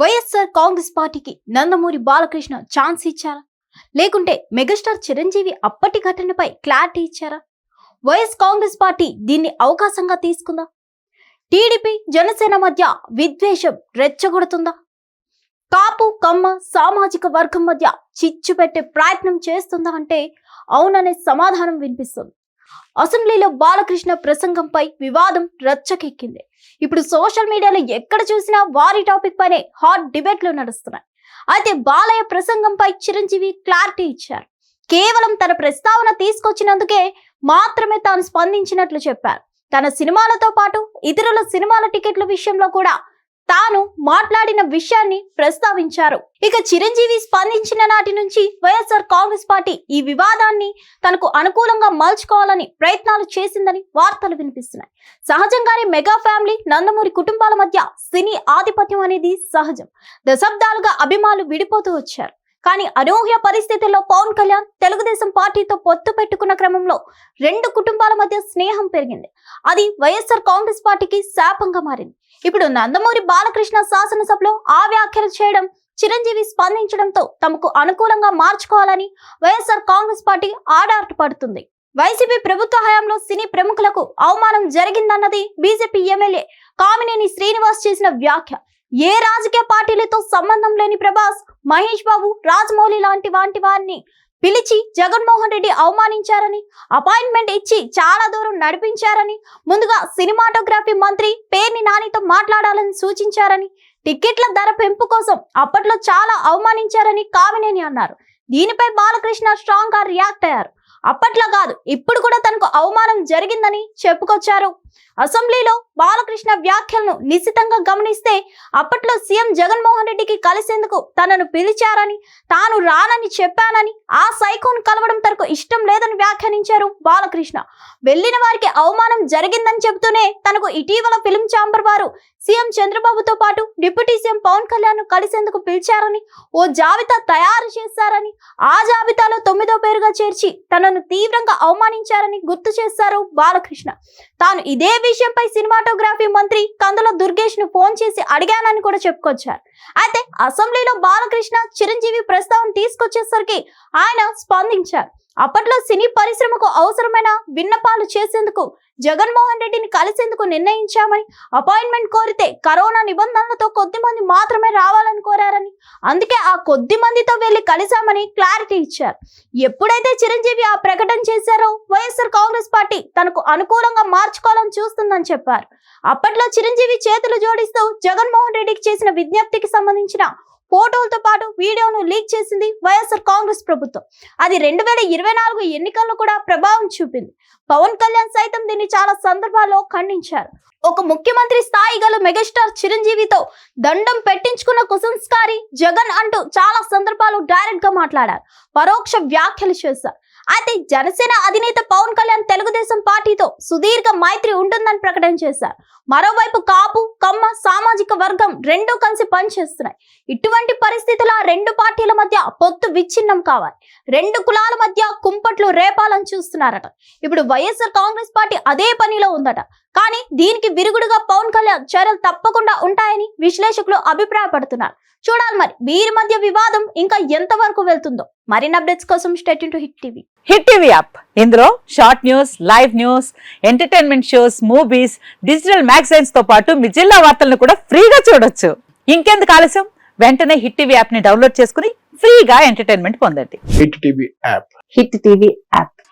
వైఎస్ఆర్ కాంగ్రెస్ పార్టీకి నందమూరి బాలకృష్ణ ఛాన్స్ ఇచ్చారా? లేకుంటే మెగాస్టార్ చిరంజీవి అప్పటి ఘటనపై క్లారిటీ ఇచ్చారా? వైఎస్ కాంగ్రెస్ పార్టీ దీన్ని అవకాశంగా తీసుకుందా? టీడీపీ జనసేన మధ్య విద్వేషం రెచ్చగొడుతుందా? కాపు కమ్మ సామాజిక వర్గం మధ్య చిచ్చు పెట్టే ప్రయత్నం చేస్తుందా అంటే అవుననే సమాధానం వినిపిస్తుంది. అసెంబ్లీలో బాలకృష్ణ ప్రసంగంపై వివాదం రచ్చకెక్కింది. ఇప్పుడు సోషల్ మీడియాలో ఎక్కడ చూసినా వారి టాపిక్ పైనే హాట్ డిబేట్లు నడుస్తున్నాయి. అయితే బాలయ్య ప్రసంగంపై చిరంజీవి క్లారిటీ ఇచ్చారు. కేవలం తన ప్రస్తావన తీసుకొచ్చినందుకే మాత్రమే తాను స్పందించినట్లు చెప్పారు. తన సినిమాలతో పాటు ఇతరుల సినిమాల టికెట్ల విషయంలో కూడా తాను మాట్లాడిన విషయాన్ని ప్రస్తావించారు. ఇక చిరంజీవి స్పందించిన నాటి నుంచి వైఎస్ఆర్ కాంగ్రెస్ పార్టీ ఈ వివాదాన్ని తనకు అనుకూలంగా మలుచుకోవాలని ప్రయత్నాలు చేసిందని వార్తలు వినిపిస్తున్నాయి. సహజంగానే మెగా ఫ్యామిలీ నందమూరి కుటుంబాల మధ్య సినీ ఆధిపత్యం అనేది సహజం. దశాబ్దాలుగా అభిమానులు విడిపోతూ వచ్చారు. కానీ అనూహ్య పరిస్థితుల్లో పవన్ కళ్యాణ్ తెలుగుదేశం పార్టీతో పొత్తు పెట్టుకున్న క్రమంలో రెండు కుటుంబాల మధ్య స్నేహం పెరిగింది. అది వైఎస్ఆర్ కాంగ్రెస్ పార్టీకి శాపంగా మారింది. ఇప్పుడు నందమూరి బాలకృష్ణ శాసనసభలో ఆ వ్యాఖ్యలు చేయడం చిరంజీవి స్పందించడంతో తమకు అనుకూలంగా మార్చుకోవాలని వైఎస్ఆర్ కాంగ్రెస్ పార్టీ ఆడాట పడుతుంది. వైసీపీ ప్రభుత్వ హయాంలో సినీ ప్రముఖులకు అవమానం జరిగిందన్నది బీజేపీ ఎమ్మెల్యే కామినేని శ్రీనివాస్ చేసిన వ్యాఖ్య. ఏ రాజకీయ పార్టీలతో సంబంధం లేని ప్రభాస్ మహేష్ బాబు రాజమౌళి లాంటి వాంటి వారిని పిలిచి జగన్మోహన్ రెడ్డి అవమానించారని అపాయింట్మెంట్ ఇచ్చి చాలా దూరం నడిపించారని ముందుగా సినిమాటోగ్రఫీ మంత్రి పేర్ని నానితో మాట్లాడాలని సూచించారని టికెట్ల ధర పెంపు కోసం అప్పట్లో చాలా అవమానించారని కామినేని అన్నారు. దీనిపై బాలకృష్ణ స్ట్రాంగ్గా రియాక్ట్ అయ్యారు. అప్పట్లో కాదు ఇప్పుడు కూడా తనకు అవమానం జరిగిందని చెప్పుకొచ్చారు. అసెంబ్లీలో బాలకృష్ణ వ్యాఖ్యలను నిశితంగా గమనిస్తే అప్పట్లో సీఎం జగన్మోహన్ రెడ్డికి కలిసేందుకు తనను పిలిచారని తాను రానని చెప్పానని ఆ సైకోన్ కలవడం తనకు ఇష్టం లేదని వ్యాఖ్యానించారు బాలకృష్ణ. వెళ్ళిన వారికి అవమానం జరిగిందని చెబుతూనే తనకు ఇటీవల ఫిలిం ఛాంబర్ వారు సీఎం చంద్రబాబుతో పాటు డిప్యూటీ సీఎం పవన్ కళ్యాణ్ కలిసేందుకు పిలిచారని ఓ జాబితా తయారు చేశారని ఆ జాబితాలో తొమ్మిదో పేరుగా చేర్చి తనను తీవ్రంగా అవమానించారని గుర్తు చేశారు బాలకృష్ణ. తాను ఇదే విషయంపై సినిమాటోగ్రఫీ మంత్రి కందుల దుర్గేష్ను ఫోన్ చేసి అడిగానని కూడా చెప్పుకొచ్చారు. అయితే అసెంబ్లీలో బాలకృష్ణ చిరంజీవి ప్రస్తావన తీసుకొచ్చేసరికి ఆయన స్పందించారు. అప్పట్లో సినీ పరిశ్రమకు అవసరమైన విన్నపాలు చేసేందుకు జగన్మోహన్ రెడ్డిని కలిసేందుకు నిర్ణయించామని అపాయింట్మెంట్ కోరితే కరోనా నిబంధనలతో కొద్ది మంది మాత్రమే రావాలని కోరారని అందుకే ఆ కొద్ది మందితో వెళ్ళి కలిశామని క్లారిటీ ఇచ్చారు. ఎప్పుడైతే చిరంజీవి ఆ ప్రకటన చేశారో వైఎస్ఆర్ కాంగ్రెస్ పార్టీ తనకు అనుకూలంగా మార్చుకోవాలని చూస్తుందని చెప్పారు. అప్పట్లో చిరంజీవి చేతులు జోడిస్తూ జగన్మోహన్ రెడ్డికి చేసిన విజ్ఞప్తికి సంబంధించిన ఫోటోలతో పాటు వీడియోను లీక్ చేసింది వైఎస్ఆర్ కాంగ్రెస్ ప్రభుత్వం. అది రెండు వేల ఇరవై నాలుగు ఎన్నికల్లో కూడా ప్రభావం చూపింది. పవన్ కళ్యాణ్ సైతం దీన్ని చాలా సందర్భాల్లో ఖండించారు. ఒక ముఖ్యమంత్రి స్థాయి గల మెగాస్టార్ చిరంజీవితో దండం పెట్టించుకున్న కుసంస్కారి జగన్ అంటూ చాలా సందర్భాలు డైరెక్ట్గా మాట్లాడారు. పరోక్ష వ్యాఖ్యలు చేశారు. అయితే జనసేన అధినేత పవన్ కళ్యాణ్ తెలుగుదేశం పార్టీతో సుదీర్ఘ మైత్రి ఉంటుందని ప్రకటన చేశారు. మరోవైపు కాపు కమ్మ సామాజిక వర్గం రెండూ కలిసి పనిచేస్తున్నాయి. ఇటువంటి పరిస్థితుల రెండు పార్టీల మధ్య పొత్తు విచ్ఛిన్నం కావాలి. రెండు కులాల మధ్య కుంపట్లు రేపాలని చూస్తున్నారట. ఇప్పుడు వైఎస్ఆర్ కాంగ్రెస్ పార్టీ అదే పనిలో ఉందట. కానీ దీనికి విరుగుడుగా పవన్ కళ్యాణ్ చర్యలు తప్పకుండా ఉంటాయని విశ్లేషకులు అభిప్రాయపడుతున్నారు. చూడాలి మరి వీరి మధ్య వివాదం ఇంకా ఎంత వరకు వెళ్తుందో. మరిన్ని అప్డేట్స్ కోసం state to Hit TV. Hit TV app. ఇందులో short news live news entertainment shows movies digital మ్యాగజైన్స్తో పాటు మీ జిల్లా వార్తలను కూడా ఫ్రీగా చూడొచ్చు. ఇంకెందుకు ఆలస్యం? వెంటనే హిట్ టీవీ యాప్ని డౌన్లోడ్ చేసుకుని ఫ్రీగా ఎంటర్టైన్మెంట్ పొందండి. Hit TV app. Hit TV app.